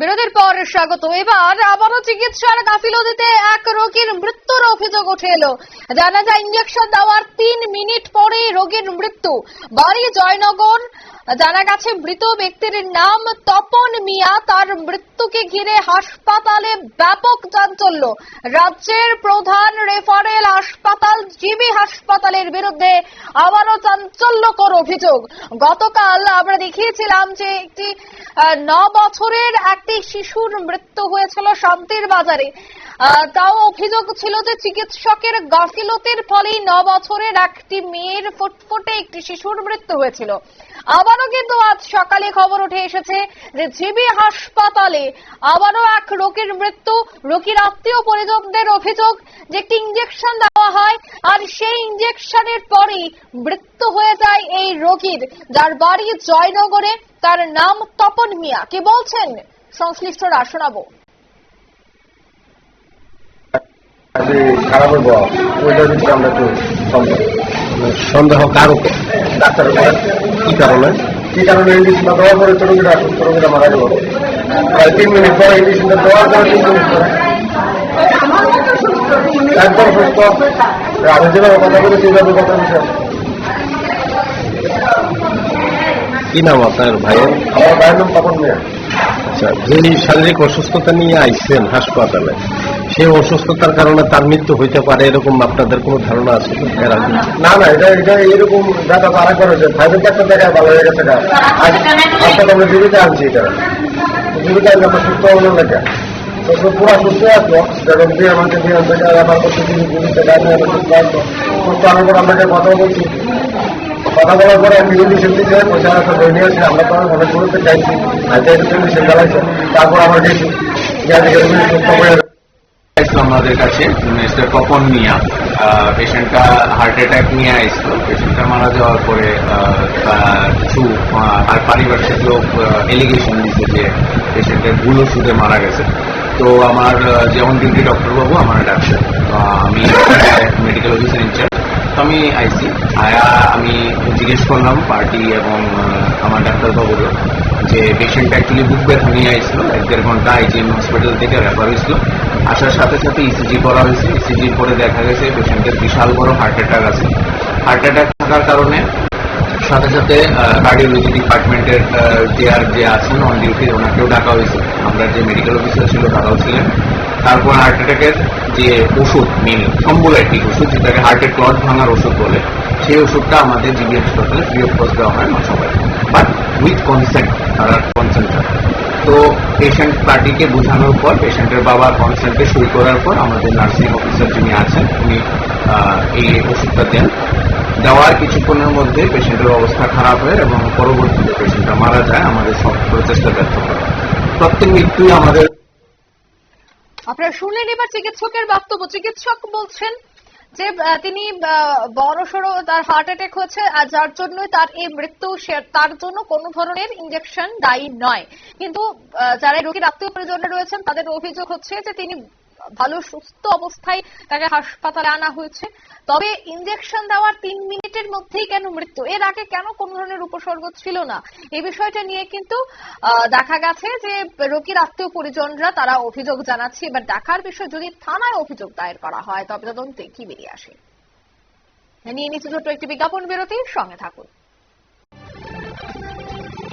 বিরতির পর স্বাগত। এবার আবারও চিকিৎসার গাফিলতিতে এক রোগীর মৃত্যুর অভিযোগ উঠে এলো। জানা যায় ইঞ্জেকশন দেওয়ার তিন মিনিট পরে রোগীর মৃত্যু। বাড়ি জয়নগর, জানা গেছে, মৃত ব্যক্তির নাম তপন মিয়া। তার মৃত্যুকে ঘিরে হাসপাতালে ব্যাপক চাঞ্চল্য। রাজ্যের প্রধান রেফারেল হাসপাতাল জিবি হাসপাতালের বিরুদ্ধে আবারও চাঞ্চল্যকর অভিযোগ। গতকাল আমরা দেখিয়েছিলাম যে একটি ন বছরের একটি শিশুর মৃত্যু হয়েছিল শান্তির বাজারে। তাও অভিযোগ ছিল যে চিকিৎসকের গাফিলতির ফলেই ন বছরের একটি মেয়ের ফুটফুটে একটি শিশুর মৃত্যু হয়েছিল। আবারও কিন্তু আজ সকালে খবর উঠে এসেছে যে জিবি হাসপাতালে আবারও এক রোগীর মৃত্যু। রোগীর আত্মীয় পরিজনদের অভিযোগ যে একটি ইঞ্জেকশন দেওয়া হয় আর সেই ইঞ্জেকশনের পরেই মৃত্যু হয়ে যায় এই রোগীর। যার বাড়ি জয়নগরে, তার নাম তপন মিয়া। কি বলছেন? সংশ্লিষ্টরা, শোনাবো। ওইটা আমরা একটু সন্দেহ। সন্দেহ কার? উপর ডাক্তারের উপরে কি কারণে? কি কারণে ইঞ্জেকশনটা দেওয়ার পরে তো রোগীরা সুস্থ মারা গেল। প্রায় তিন মিনিট পরে ইঞ্জেকশনটা দেওয়ার পরে তিন মিনিট পরে। একদম সুস্থ। আমি যেভাবে কথা বলি সেইভাবে কথা বলছি কি নাম আপনার ভাইয়ের আমার ভাইয়ের নাম তপন মিয়া। আচ্ছা যে শারীরিক অসুস্থতা নিয়ে আইছেন হাসপাতালে সেই অসুস্থতার কারণে তার মৃত্যু হইতে পারে এরকম আপনাদের কোনো ধারণা আছে? না না, এটা এটা এরকম দেখা তারা করেছে ফাইভের দেখায় ভালো হয়ে গেছে আজকে আমরা জীবিকা আনছি এটা। জীবিকা আমরা সুস্থ হলো লেখা পুরা সুস্থ আছো যখন দিয়ে আমাকে দিয়ে আমার করতে গাড়ি আমি সুস্থ আছো। সুস্থ আনার পর কথা বলছি। কথা বলার পরে দিতে পয়সা একটা বই নিয়ে এসে আমরা তো অনেক চাইছি আজকে একটু মেডিসিন চালাইছে তারপর আবার গেছি। দেখে সুস্থ হয়ে আসলো আমাদের কাছে মিস্টার তপন মিয়া পেশেন্টটা হার্ট অ্যাটাক নিয়ে আসলো। পেশেন্টটা মারা যাওয়ার পরে কিছু আর পারিপার্শ্বিক লোক এলিগেশন দিচ্ছে যে পেশেন্টের ভুল ওষুধে মারা গেছে। তো আমার যেমন ডিউটি ডক্টরবাবু, আমার ডাক্তার আমি মেডিকেল অফিসার ইনচার্জ তো আমি আইসি। আয়া, আমি জিজ্ঞেস করলাম পার্টি এবং আমার ডাক্তারবাবুরও যে পেশেন্ট অ্যাকচুয়ালি বুক ব্যথা নিয়ে আসছিল এক দেড় ঘণ্টা আইজিএম হসপিটাল থেকে রেফার হয়েছিল। আসার সাথে সাথে ইসিজি করা হয়েছে। ইসিজির পরে দেখা গেছে পেশেন্টের বিশাল বড় হার্ট অ্যাটাক আছে। হার্ট অ্যাটাক থাকার কারণে সাথে সাথে কার্ডিওলজি ডিপার্টমেন্টের যে আর যে আছেন অন ডিউটি ওনাকেও ডাকা হয়েছে। আমরা যে মেডিকেল অফিসার ছিল, তারাও ছিলেন। তারপর হার্ট অ্যাটাকের যে ওষুধ মেন থম্বোলাইটিক ওষুধ, যেটাকে হার্টের ক্লট ভাঙার ওষুধ বলে, সেই ওষুধটা আমাদের জিবি হাসপাতালে ফ্রি অফ কস্ট দেওয়া হয় না সবাই। বাট উইথ কনসেন্ট তারা কনসেন্ট তো পেশেন্ট পার্টিকে বোঝানোর পর পেশেন্টের বাবার কনসেন্টে সই করার পর আমাদের নার্সিং অফিসার যিনি আছেন, উনি এই ওষুধটা দেন। দেওয়ার কিছুক্ষণের মধ্যে পেশেন্টের অবস্থা খারাপ হয় এবং পরবর্তীতে পেশেন্টটা মারা যায়। আমাদের সব প্রচেষ্টা ব্যর্থ হয়। প্রত্যেক মৃত্যুই আমাদের আপনারা শুনলেন এবার চিকিৎসকের বক্তব্য। চিকিৎসক বলছেন যে তিনি বড়সড় তার হার্ট অ্যাটাক হচ্ছে আর যার জন্য তার এই মৃত্যু তার জন্য কোনো ধরনের ইঞ্জেকশন দায়ী নয়। কিন্তু যারা রোগীর আত্মীয় পরিজনে রয়েছেন, তাদের অভিযোগ হচ্ছে যে তিনি ভালো সুস্থ অবস্থায় তাকে হাসপাতালে আনা হয়েছে। তবে ইঞ্জেকশন দেওয়ার তিন মিনিটের মধ্যেই কেন মৃত্যু? এর আগে কেন কোন ধরনের উপসর্গ ছিল না? এই বিষয়টা নিয়ে কিন্তু দেখা গেছে যে রোগীর আত্মীয় পরিজনরা তারা অভিযোগ জানাচ্ছে। এবার দেখার বিষয়, যদি থানায় অভিযোগ দায়ের করা হয়, তবে তদন্তে কি বেরিয়ে আসে? নিয়ে নিচ্ছে ছোট্ট একটি বিজ্ঞাপন বিরতি সঙ্গে থাকুন।